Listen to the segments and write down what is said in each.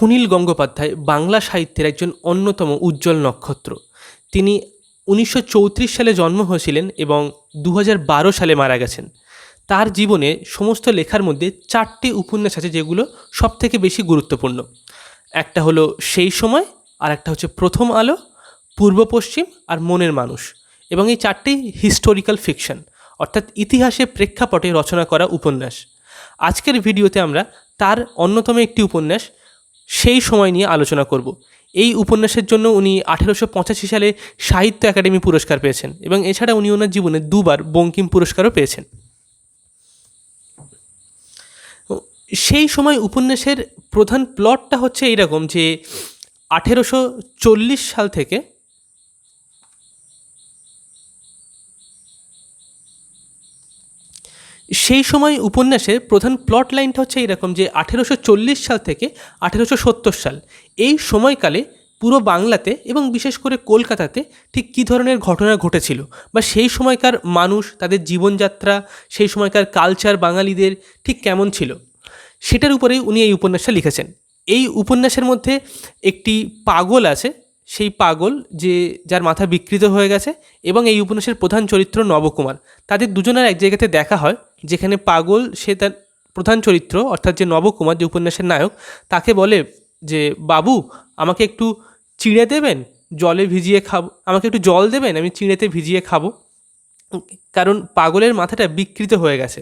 সুনীল গঙ্গোপাধ্যায় বাংলা সাহিত্যের একজন অন্যতম উজ্জ্বল নক্ষত্র। তিনি উনিশশো চৌত্রিশ সালে জন্ম হয়েছিলেন এবং দু সালে মারা গেছেন। তার জীবনে সমস্ত লেখার মধ্যে চারটি উপন্যাস আছে যেগুলো সব থেকে বেশি গুরুত্বপূর্ণ। একটা হলো সেই সময়, আর একটা হচ্ছে প্রথম আলো, পূর্ব পশ্চিম আর মনের মানুষ। এবং এই চারটি হিস্টোরিক্যাল ফিকশন অর্থাৎ ইতিহাসের প্রেক্ষাপটে রচনা করা উপন্যাস। আজকের ভিডিওতে আমরা তার অন্যতম একটি উপন্যাস সেই সময় নিয়ে আলোচনা করব। এই উপন্যাসের জন্য উনি আঠেরোশো পঁচাশি সালে সাহিত্য একাডেমি পুরস্কার পেয়েছেন এবং এছাড়া উনি ওনার জীবনে দুবার বঙ্কিম পুরস্কারও পেয়েছেন। সেই সময় উপন্যাসের প্রধান প্লটটা হচ্ছে এইরকম যে আঠেরোশো চল্লিশ সাল থেকে সেই সময় উপন্যাসের প্রধান প্লট লাইনটা হচ্ছে এরকম যে আঠেরোশো চল্লিশ সাল থেকে আঠেরোশো সত্তর সাল। এই সময়কালে পুরো বাংলাতে এবং বিশেষ করে কলকাতাতে ঠিক কী ধরনের ঘটনা ঘটেছিল? বা সেই সময়কার মানুষ, তাদের জীবনযাত্রা, সেই সময়কার কালচার বাঙালিদের ঠিক কেমন ছিল? সেটার উপরেই উনি এই উপন্যাসটা লিখেছেন। এই উপন্যাসের মধ্যে একটি পাগল আছে সেই পাগল যে, যার মাথা বিকৃত হয়ে গেছে এবং এই উপন্যাসের প্রধান চরিত্র নবকুমার। তাদের দুজনের এক জায়গাতে দেখা হয়, যেখানে পাগল সে তার প্রধান চরিত্র, অর্থাৎ যে নবকুমার, যে উপন্যাসের নায়ক, তাকে বলে যে, বাবু, আমাকে একটু চিঁড়ে দেবেন? জলে ভিজিয়ে খাব, আমাকে একটু জল দেবেন? আমি চিঁড়েতে ভিজিয়ে খাব। কারণ পাগলের মাথাটা বিকৃত হয়ে গেছে।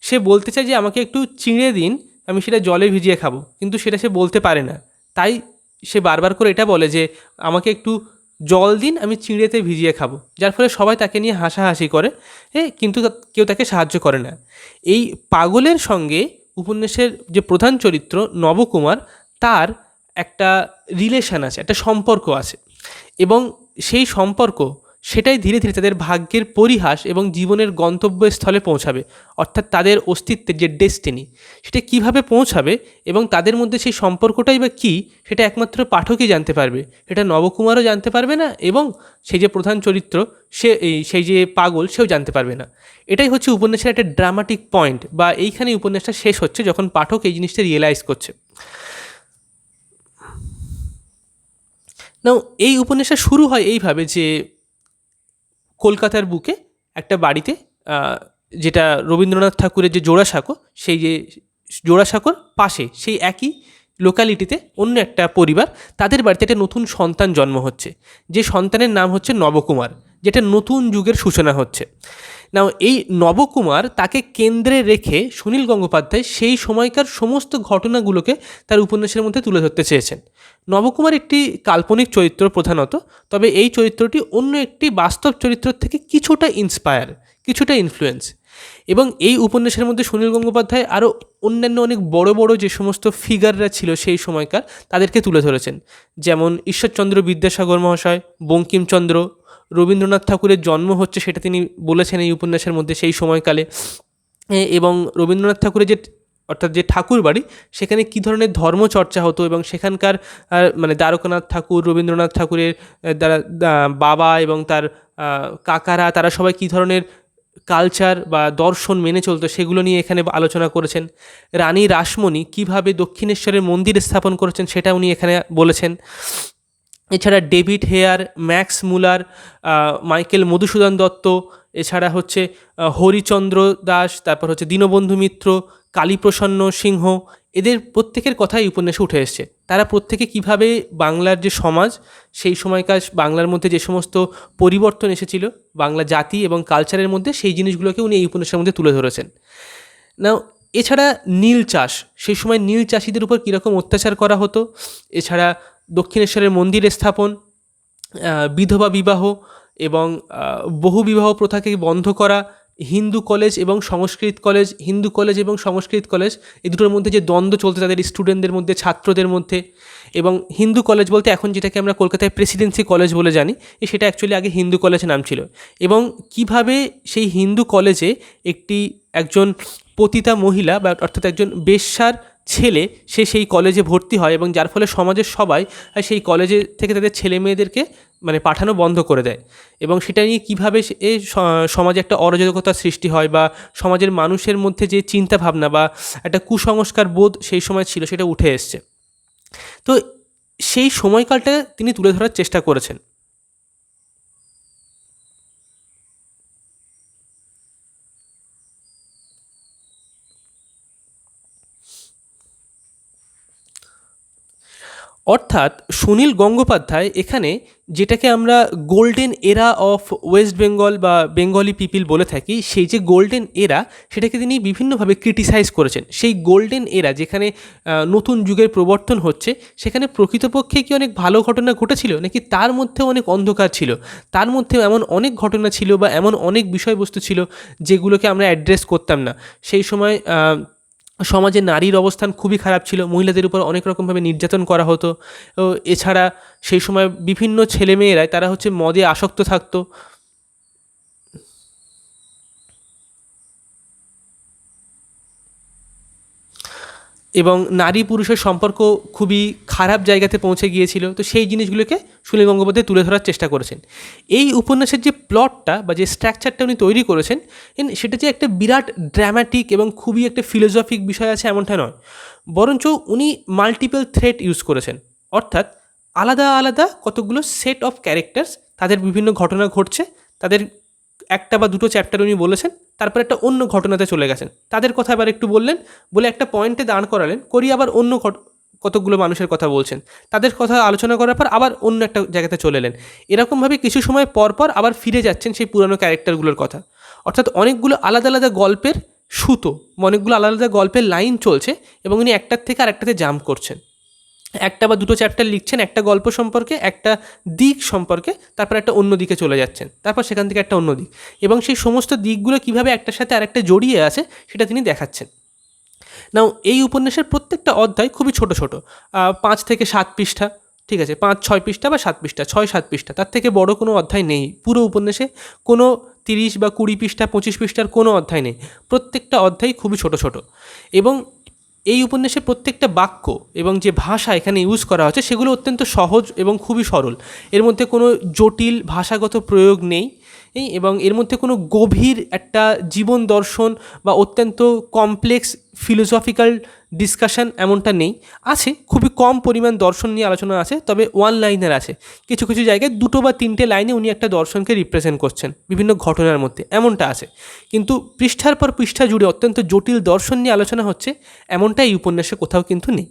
সে বলতে চায় যে, আমাকে একটু চিঁড়ে দিন, আমি সেটা জলে ভিজিয়ে খাব। কিন্তু সেটা সে বলতে পারে না। তাই সে বারবার করে এটা বলে যে, আমাকে একটু জল দিন, আমি চিঁড়েতে ভিজিয়ে খাব। যার ফলে সবাই তাকে নিয়ে হাসাহাসি করে হ্যাঁ কিন্তু কেউ তাকে সাহায্য করে না। এই পাগলের সঙ্গে উপন্যাসের যে প্রধান চরিত্র নবকুমার, তার একটা রিলেশান আছে, একটা সম্পর্ক আছে। এবং সেই সম্পর্ক সেটাই ধীরে ধীরে তাদের ভাগ্যের পরিহাস এবং জীবনের গন্তব্যস্থলে পৌঁছাবে, অর্থাৎ তাদের অস্তিত্বের যে ডেস্টিনি সেটা কীভাবে পৌঁছাবে এবং তাদের মধ্যে সেই সম্পর্কটাই বা কী, সেটা একমাত্র পাঠকই জানতে পারবে। সেটা নবকুমারও জানতে পারবে না এবং সেই যে প্রধান চরিত্র, সে এই, সেই যে পাগল, সেও জানতে পারবে না। এটাই হচ্ছে উপন্যাসের একটা ড্রামাটিক পয়েন্ট বা এইখানে উপন্যাসটা শেষ হচ্ছে যখন পাঠক এই জিনিসটা রিয়েলাইজ করছে। নাও এই উপন্যাসটা শুরু হয় এইভাবে যে কলকাতার বুকে একটা বাড়িতে যেটা রবীন্দ্রনাথ ঠাকুরের যে জোড়াসাঁকো, সেই যে জোড়াসাঁকোর পাশে, সেই একই লোকালিটিতে অন্য একটা পরিবার, তাদের বাড়িতে একটা নতুন সন্তান জন্ম হচ্ছে। যে সন্তানের নাম হচ্ছে নবকুমার, যেটা নতুন যুগের সূচনা হচ্ছে। নাও এই নবকুমার তাকে কেন্দ্রে রেখে সুনীল গঙ্গোপাধ্যায় সেই সময়কার সমস্ত ঘটনাগুলোকে তার উপন্যাসের মধ্যে তুলে ধরতে চেয়েছেন। নবকুমার একটি কাল্পনিক চরিত্র প্রধানত, তবে এই চরিত্রটি অন্য একটি বাস্তব চরিত্র থেকে কিছুটা ইন্সপায়ার কিছুটা ইনফ্লুয়েন্স এবং এই উপন্যাসের মধ্যে সুনীল গঙ্গোপাধ্যায় আরও অন্যান্য অনেক বড় বড় যে সমস্ত ফিগাররা ছিল সেই সময়কার তাদেরকে তুলে ধরেছেন। যেমন ঈশ্বরচন্দ্র বিদ্যাসাগর মহাশয়, বঙ্কিমচন্দ্র রবীন্দ্রনাথ ঠাকুরের জন্ম হচ্ছে সেটা তিনি বলেছেন এই উপন্যাসের মধ্যে সেই সময়কালে। এবং রবীন্দ্রনাথ ঠাকুরের যে, অর্থাৎ যে ঠাকুর বাড়ি, সেখানে কী ধরনের ধর্মচর্চা হতো এবং সেখানকার মানে দ্বারকানাথ ঠাকুর, রবীন্দ্রনাথ ঠাকুরের দ্বারা বাবা এবং তার কাকারা, তারা সবাই কী ধরনের কালচার বা দর্শন মেনে চলতো সেগুলো নিয়ে এখানে আলোচনা করেছেন। রানী রাসমণি কীভাবে দক্ষিণেশ্বরের মন্দির স্থাপন করেছেন সেটা উনি এখানে বলেছেন। এছাড়া David Hare, Max Muller Michael Madhusudan Dutt, এছাড়া হচ্ছে হরিচন্দ্র দাস, তারপর হচ্ছে দীনবন্ধু মিত্র, কালীপ্রসন্ন সিংহ, এদের প্রত্যেকের কথাই উপন্যাসে উঠে এসছে। তারা প্রত্যেকে কীভাবে বাংলার যে সমাজ, সেই সময়কার বাংলার মধ্যে যে সমস্ত পরিবর্তন এসেছিল, বাংলা জাতি এবং কালচারের মধ্যে, সেই জিনিসগুলোকে উনি এই উপন্যাসের মধ্যে তুলে ধরেছেন। না এছাড়া নীল চাষ, সেই সময় নীল চাষিদের উপর কীরকম অত্যাচার করা হতো, এছাড়া দক্ষিণেশ্বরের মন্দির স্থাপন বিধবা বিবাহ এবং বহু বিবাহ প্রথাকে বন্ধ করা, হিন্দু কলেজ এবং সংস্কৃত কলেজ, হিন্দু কলেজ এবং সংস্কৃত কলেজ, এই দুটোর মধ্যে যে দ্বন্দ্ব চলতে তাদের স্টুডেন্টদের মধ্যে, ছাত্রদের মধ্যে এবং হিন্দু কলেজ বলতে এখন যেটাকে আমরা কলকাতায় প্রেসিডেন্সি কলেজ বলে জানি সেটা অ্যাকচুয়ালি আগে হিন্দু কলেজ নাম ছিল এবং কীভাবে সেই হিন্দু কলেজে একটি একজন পতিতা মহিলা বা অর্থাৎ একজন বেশ্যার ছেলে, সে সেই কলেজে ভর্তি হয় এবং যার ফলে সমাজের সবাই সেই কলেজে থেকে তাদের ছেলে মেয়েদেরকে মানে পাঠানো বন্ধ করে দেয়। এবং সেটা নিয়ে কীভাবে এ সমাজে একটা অরাজকতার সৃষ্টি হয় বা সমাজের মানুষের মধ্যে যে চিন্তা ভাবনা বা একটা কুসংস্কার বোধ সেই সময় ছিল সেটা উঠে এসছে। তো সেই সময়কালটা তিনি তুলে ধরার চেষ্টা করেছেন। অর্থাৎ সুনীল গঙ্গোপাধ্যায় এখানে যেটাকে আমরা গোল্ডেন এরা অফ ওয়েস্ট বেঙ্গল বা বেঙ্গলি পিপিল বলে থাকি, সেই যে গোল্ডেন এরা সেটাকে তিনি বিভিন্নভাবে ক্রিটিসাইজ করেছেন। সেই গোল্ডেন এরা যেখানে নতুন যুগের প্রবর্তন হচ্ছে, সেখানে প্রকৃতপক্ষে কি অনেক ভালো ঘটনা ঘটেছিল? নাকি তার মধ্যেও অনেক অন্ধকার ছিল? তার মধ্যেও এমন অনেক ঘটনা ছিল বা এমন অনেক বিষয়বস্তু ছিল যেগুলোকে আমরা অ্যাড্রেস করতাম না। সেই সময় সমাজে নারীর অবস্থান খুবই খারাপ ছিল। মহিলাদের উপর অনেক রকমভাবে নির্যাতন করা হতো। এছাড়া সেই সময় বিভিন্ন ছেলেমেয়েরাই, তারা হচ্ছে মদে আসক্ত থাকতো। এবং নারী পুরুষের সম্পর্ক খুবই খারাপ জায়গাতে পৌঁছে গিয়েছিল, তো সেই জিনিসগুলোকে সুনীল গঙ্গোপাধ্যায় তুলে ধরার চেষ্টা করেছেন। এই উপন্যাসের যে প্লটটা বা যে স্ট্রাকচারটা উনি তৈরি করেছেন সেটা যে একটা বিরাট ড্রামাটিক এবং খুবই একটা ফিলোজফিক বিষয় আছে এমনটা নয়। বরঞ্চ উনি মাল্টিপল থ্রেট ইউজ করেছেন। অর্থাৎ আলাদা আলাদা কতগুলো সেট অফ ক্যারেক্টার্স তাদের বিভিন্ন ঘটনা ঘটছে, তাদের একটা বা দুটো চ্যাপ্টার উনি বলেছেন, তারপর একটা অন্য ঘটনাতে চলে গেছেন। তাদের কথা আবার একটু বললেন, বলে একটা পয়েন্টে দাঁড় করালেন করি আবার অন্য কতগুলো মানুষের কথা বলছেন। তাদের কথা আলোচনা করার পর আবার অন্য একটা জায়গাতে চলে এলেন। এরকমভাবে কিছু সময় পর পর আবার ফিরে যাচ্ছেন সেই পুরানো ক্যারেক্টারগুলোর কথা। অর্থাৎ অনেকগুলো আলাদা আলাদা গল্পের সুতো, অনেকগুলো আলাদা আলাদা গল্পের লাইন চলছে এবং উনি একটার থেকে আরেকটাতে জাম্প করছেন। একটা বা দুটো চ্যাপ্টার লিখছেন, একটা গল্প সম্পর্কে, একটা দিক সম্পর্কে, তারপর একটা অন্য দিকে চলে যাচ্ছেন, তারপর সেখান থেকে একটা অন্য দিক এবং সেই সমস্ত দিকগুলো কীভাবে একটার সাথে আরেকটা জড়িয়ে আছে সেটা তিনি দেখাচ্ছেন। নাও এই উপন্যাসের প্রত্যেকটা অধ্যায় খুবই ছোট ছোট পাঁচ থেকে সাত পৃষ্ঠা, ঠিক আছে, পাঁচ, ছয় পৃষ্ঠা বা সাত পৃষ্ঠা, ছয়, সাত পৃষ্ঠা, তার থেকে বড় কোনো অধ্যায় নেই, পুরো উপন্যাসে কোনো তিরিশ বা কুড়ি পৃষ্ঠা, পঁচিশ পৃষ্ঠার কোনো অধ্যায় নেই, প্রত্যেকটা অধ্যায় খুবই ছোট ছোট এবং এই উপন্যাসের প্রত্যেকটা বাক্য এবং যে ভাষা এখানে ইউজ করা হচ্ছে সেগুলো অত্যন্ত সহজ এবং খুবই সরল। এর মধ্যে কোনো জটিল ভাষাগত প্রয়োগ নেই। এবং এর মধ্যে কোনো গভীর একটা জীবন দর্শন বা অত্যন্ত কমপ্লেক্স ফিলোসফিক্যাল ডিসকাশন এমনটা নেই। আছে, খুবই কম পরিমাণ দর্শন নিয়ে আলোচনা আছে, তবে ওয়ান লাইনের আছে। কিছু কিছু জায়গায় দুটো বা তিনটে লাইনে উনি একটা দর্শনকে রিপ্রেজেন্ট করছেন, বিভিন্ন ঘটনার মধ্যে। এমনটা আছে। কিন্তু পৃষ্ঠার পর পৃষ্ঠা জুড়ে অত্যন্ত জটিল দর্শন নিয়ে আলোচনা হচ্ছে, এমনটা এই উপন্যাসে কোথাও কিন্তু নেই।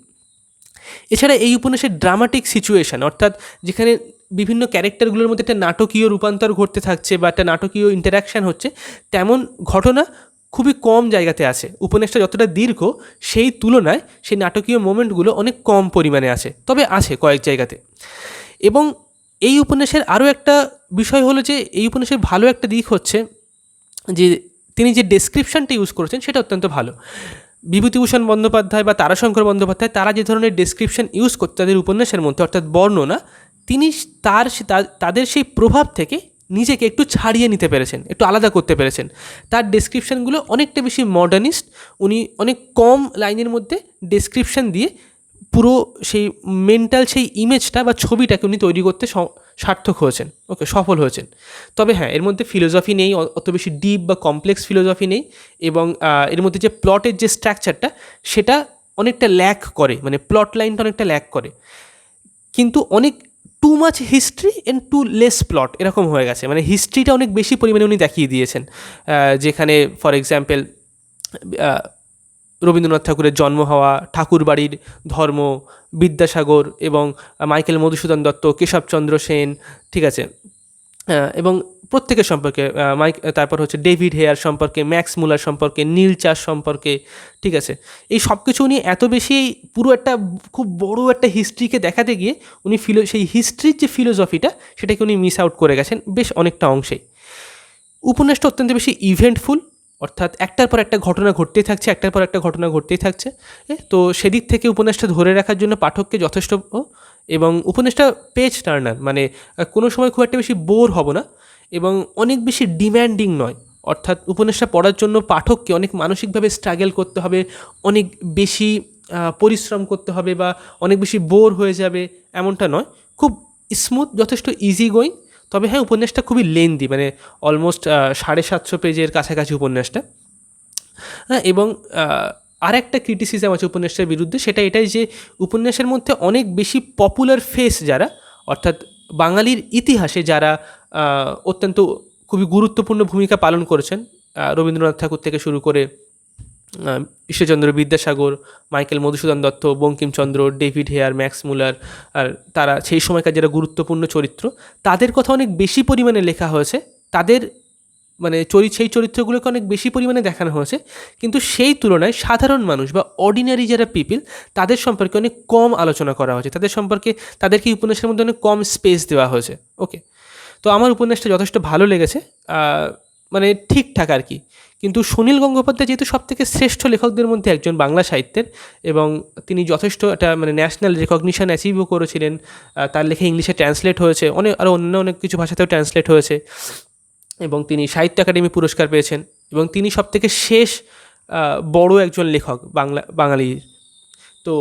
এছাড়া এই উপন্যাসের ড্রামাটিক সিচুয়েশান অর্থাৎ যেখানে বিভিন্ন ক্যারেক্টারগুলোর মধ্যে একটা নাটকীয় রূপান্তর ঘটতে থাকছে বা একটা নাটকীয় ইন্টারাকশান হচ্ছে, তেমন ঘটনা খুবই কম জায়গাতে আছে। উপন্যাসটা যতটা দীর্ঘ, সেই তুলনায় সেই নাটকীয় মোমেন্টগুলো অনেক কম পরিমাণে আছে, তবে আছে কয়েক জায়গাতে। এবং এই উপন্যাসের আরও একটা বিষয় হলো যে, এই উপন্যাসের ভালো একটা দিক হচ্ছে যে, তিনি যে ডেসক্রিপশানটা ইউজ করেছেন, সেটা অত্যন্ত ভালো। বিভূতিভূষণ বন্দ্যোপাধ্যায় বা তারাশঙ্কর বন্দ্যোপাধ্যায়, তারা যে ধরনের ডেসক্রিপশন ইউজ করতে তাদের উপন্যাসের মধ্যে, অর্থাৎ বর্ণনা তিনি তার তাদের সেই প্রভাব থেকে নিজেকে একটু ছাড়িয়ে নিতে পেরেছেন, একটু আলাদা করতে পেরেছেন। তার ডেসক্রিপশানগুলো অনেকটা বেশি মডার্নিস্ট উনি অনেক কম লাইনের মধ্যে ডেসক্রিপশান দিয়ে পুরো সেই মেন্টাল সেই ইমেজটা বা ছবিটাকে উনি তৈরি করতে সার্থক হয়েছেন, ওকে, সফল হয়েছেন। তবে হ্যাঁ এর মধ্যে ফিলোসফি নেই অত বেশি ডিপ বা কমপ্লেক্স ফিলোসফি নেই এবং এর মধ্যে যে প্লটের যে স্ট্রাকচারটা সেটা অনেকটা ল্যাক করে মানে প্লট লাইনটা অনেকটা ল্যাক করে। কিন্তু অনেক too much history and too less plot এরকম হয়ে গেছে। মানে হিস্ট্রিটা অনেক বেশি পরিমাণে উনি দেখিয়ে দিয়েছেন। যেখানে ফর এক্সাম্পল রবীন্দ্রনাথ ঠাকুরের জন্ম হওয়া, ঠাকুরবাড়ির ধর্ম, বিদ্যাসাগর এবং মাইকেল মধুসূদন দত্ত, কেশবচন্দ্র সেন, ঠিক আছে? এবং প্রত্যেকের সম্পর্কে মাইক তারপর হচ্ছে ডেভিড হেয়ার সম্পর্কে, ম্যাক্স মুলার সম্পর্কে, নীল চাষ সম্পর্কে, ঠিক আছে? এই সব কিছু উনি এত বেশি পুরো একটা খুব বড় একটা হিস্ট্রিকে দেখাতে গিয়ে উনি ফিলো সেই হিস্ট্রির যে ফিলোসফিটা সেটাকে উনি মিস আউট করে গেছেন বেশ অনেকটা অংশেই। উপন্যাসটা অত্যন্ত বেশি ইভেন্টফুল অর্থাৎ একটার পর একটা ঘটনা ঘটতেই থাকছে, একটার পর একটা ঘটনা ঘটতেই থাকছে তো সেদিক থেকে উপন্যাসটা ধরে রাখার জন্য পাঠককে যথেষ্ট এবং উপন্যাসটা পেজ টার্নার মানে কোনো সময় খুব একটা বেশি বোর হব না এবং অনেক বেশি ডিম্যান্ডিং নয়। অর্থাৎ উপন্যাসটা পড়ার জন্য পাঠককে অনেক মানসিকভাবে স্ট্রাগল করতে হবে, অনেক বেশি পরিশ্রম করতে হবে বা অনেক বেশি বোর হয়ে যাবে এমনটা নয়। খুব স্মুথ যথেষ্ট ইজি গোয়িং তবে হ্যাঁ উপন্যাসটা খুবই লেন্দি মানে অলমোস্ট সাড়ে সাতশো পেজের কাছাকাছি উপন্যাসটা। হ্যাঁ এবং আর একটা ক্রিটিসিজম আছে উপন্যাসের বিরুদ্ধে, সেটা এটাই যে উপন্যাসের মধ্যে অনেক বেশি পপুলার ফেস যারা, অর্থাৎ বাঙালির ইতিহাসে যারা অত্যন্ত খুবই গুরুত্বপূর্ণ ভূমিকা পালন করেছেন রবীন্দ্রনাথ ঠাকুর থেকে শুরু করে Ishwarchandra Vidyasagar, Michael Madhusudan Dutt, Bankimchandra, David Hare, Max Muller, আর তারা সেই সময়কার যারা গুরুত্বপূর্ণ চরিত্র, তাদের কথা অনেক বেশি পরিমাণে লেখা হয়েছে। তাদের মানে চরিত্র সেই চরিত্রগুলোকে অনেক বেশি পরিমাণে দেখানো হয়েছে। কিন্তু সেই তুলনায় সাধারণ মানুষ বা অর্ডিনারি যারা পিপিল তাদের সম্পর্কে অনেক কম আলোচনা করা হয়েছে। তাদের সম্পর্কে তাদেরকে উপন্যাসের মধ্যে অনেক কম স্পেস দেওয়া হয়েছে। ওকে তো আমার উপন্যাসটা যথেষ্ট ভালো লেগেছে। মানে ঠিকঠাক আর কি। কিন্তু সুনীল গঙ্গোপাধ্যায় যেহেতু সব থেকে শ্রেষ্ঠ লেখকদের মধ্যে একজন বাংলা সাহিত্যের এবং তিনি যথেষ্ট একটা মানে ন্যাশনাল রেকগনিশন অ্যাচিভও করেছিলেন তার লেখা ইংলিশে ট্রান্সলেট হয়েছে, অনেক আরও অন্য অনেক কিছু ভাষাতেও ট্রান্সলেট হয়েছে। এবং তিনি সাহিত্য একাডেমি পুরস্কার পেয়েছেন এবং তিনি সব থেকে শেষ বড় একজন লেখক বাংলা, বাঙালির। তো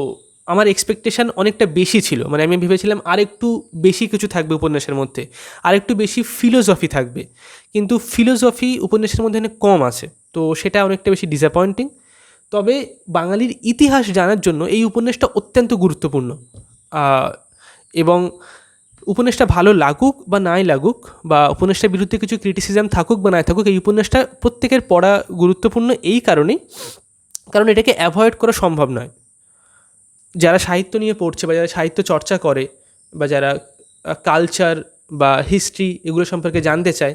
আমার এক্সপেকটেশন অনেকটা বেশি ছিল। মানে আমি ভেবেছিলাম আর একটু বেশি কিছু থাকবে উপন্যাসের মধ্যে আর একটু বেশি ফিলোসফি থাকবে। কিন্তু ফিলোসফি উপন্যাসের মধ্যে অনেক কম আছে, তো সেটা অনেকটা বেশি ডিসঅ্যাপয়েন্টিং তবে বাঙালির ইতিহাস জানার জন্য এই উপন্যাসটা অত্যন্ত গুরুত্বপূর্ণ। এবং উপন্যাসটা ভালো লাগুক বা নাই লাগুক বা উপন্যাসটার বিরুদ্ধে কিছু ক্রিটিসিজম থাকুক বা নাই থাকুক, এই উপন্যাসটা প্রত্যেকের পড়া গুরুত্বপূর্ণ এই কারণেই। কারণ এটাকে অ্যাভয়েড করা সম্ভব নয়। যারা সাহিত্য নিয়ে পড়ছে বা যারা সাহিত্য চর্চা করে বা যারা কালচার বা হিস্ট্রি এগুলো সম্পর্কে জানতে চায়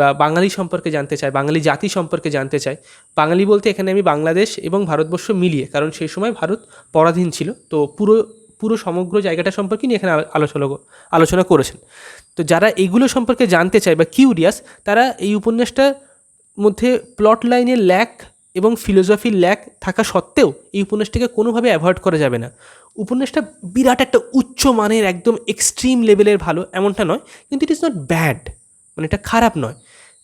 বা বাঙালি সম্পর্কে জানতে চায়, বাঙালি জাতি সম্পর্কে জানতে চায়, বাঙালি বলতে এখানে আমি বাংলাদেশ এবং ভারতবর্ষ মিলিয়ে, কারণ সেই সময় ভারত পরাধীন ছিল। তো পুরো পুরো সমগ্র জায়গাটা সম্পর্কে নিয়ে এখানে আলোচনা আলোচনা করেছেন। তো যারা এইগুলো সম্পর্কে জানতে চায় বা কিউরিয়াস তারা এই উপন্যাসটার মধ্যে প্লট লাইনের ল্যাক এবং ফিলোসফির ল্যাক থাকা সত্ত্বেও এই উপন্যাসটাকে কোনোভাবে অ্যাভয়েড করা যাবে না। উপন্যাসটা বিরাট একটা উচ্চ মানের, একদম এক্সট্রিম লেভেলের ভালো, এমনটা নয়, কিন্তু ইট ইজ নট ব্যাড মানে এটা খারাপ নয়।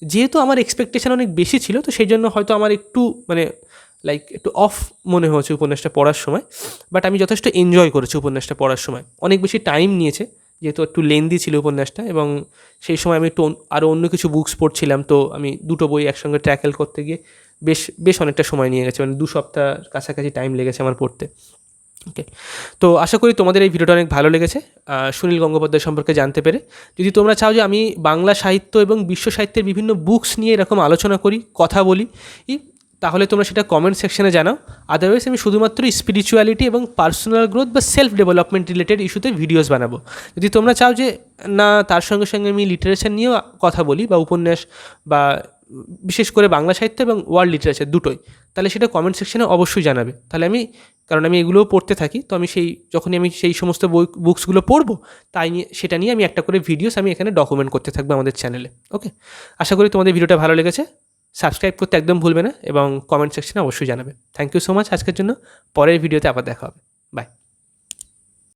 যেহেতু আমার এক্সপেকটেশন অনেক বেশি ছিল, তো সেই জন্য হয়তো আমার একটু মানে লাইক একটু অফ মনে হয়েছে উপন্যাসটা পড়ার সময় বাট আমি যথেষ্ট এনজয় করেছি উপন্যাসটা পড়ার সময়। অনেক বেশি টাইম নিয়েছে, যেহেতু একটু লেন্দি ছিল উপন্যাসটা, এবং সেই সময় আমি একটু আরও অন্য কিছু বুকস পড়ছিলাম, তো আমি দুটো বই একসঙ্গে ট্র্যাকেল করতে গিয়ে বেশ বেশ অনেকটা সময় নিয়ে গেছে মানে দু সপ্তাহ কাছাকাছি টাইম লেগেছে আমার পড়তে। ওকে তো আশা করি তোমাদের এই ভিডিওটা অনেক ভালো লেগেছে। সুনীল গঙ্গোপাধ্যায় সম্পর্কে জানতে পেরে। যদি তোমরা চাও যে আমি বাংলা সাহিত্য এবং বিশ্ব সাহিত্যের বিভিন্ন বুকস নিয়ে এরকম আলোচনা করি, কথা বলি তাহলে তোমরা সেটা কমেন্ট সেকশনে জানাও। আদারওয়াইজ আমি শুধুমাত্র স্পিরিচুয়ালিটি এবং পার্সোনাল গ্রোথ বা সেলফ ডেভেলপমেন্ট রিলেটেড ইস্যুতে ভিডিওস বানাবো। যদি তোমরা চাও যে, না, তার সঙ্গে সঙ্গে আমি লিটারেচার নিয়েও কথা বলি বা উপন্যাস বা বিশেষ করে বাংলা সাহিত্য এবং ওয়ার্ল্ড লিটারেচার দুটোই, তাহলে সেটা কমেন্ট সেকশনে অবশ্যই জানাবে। তাহলে আমি, কারণ আমি এগুলোও পড়তে থাকি, তো আমি সেই, যখনই আমি সেই সমস্ত বই বুকসগুলো পড়ব, তাই নিয়ে, সেটা নিয়ে আমি একটা করে ভিডিওস আমি এখানে ডকুমেন্ট করতে থাকব আমাদের চ্যানেলে ওকে আশা করি তোমাদের ভিডিওটা ভালো লেগেছে। সাবস্ক্রাইব করতে একদম ভুলবে না এবং কমেন্ট সেকশনে অবশ্যই জানাবে। থ্যাংক ইউ সো মাচ আজকের জন্য পরের ভিডিওতে আবার দেখা হবে।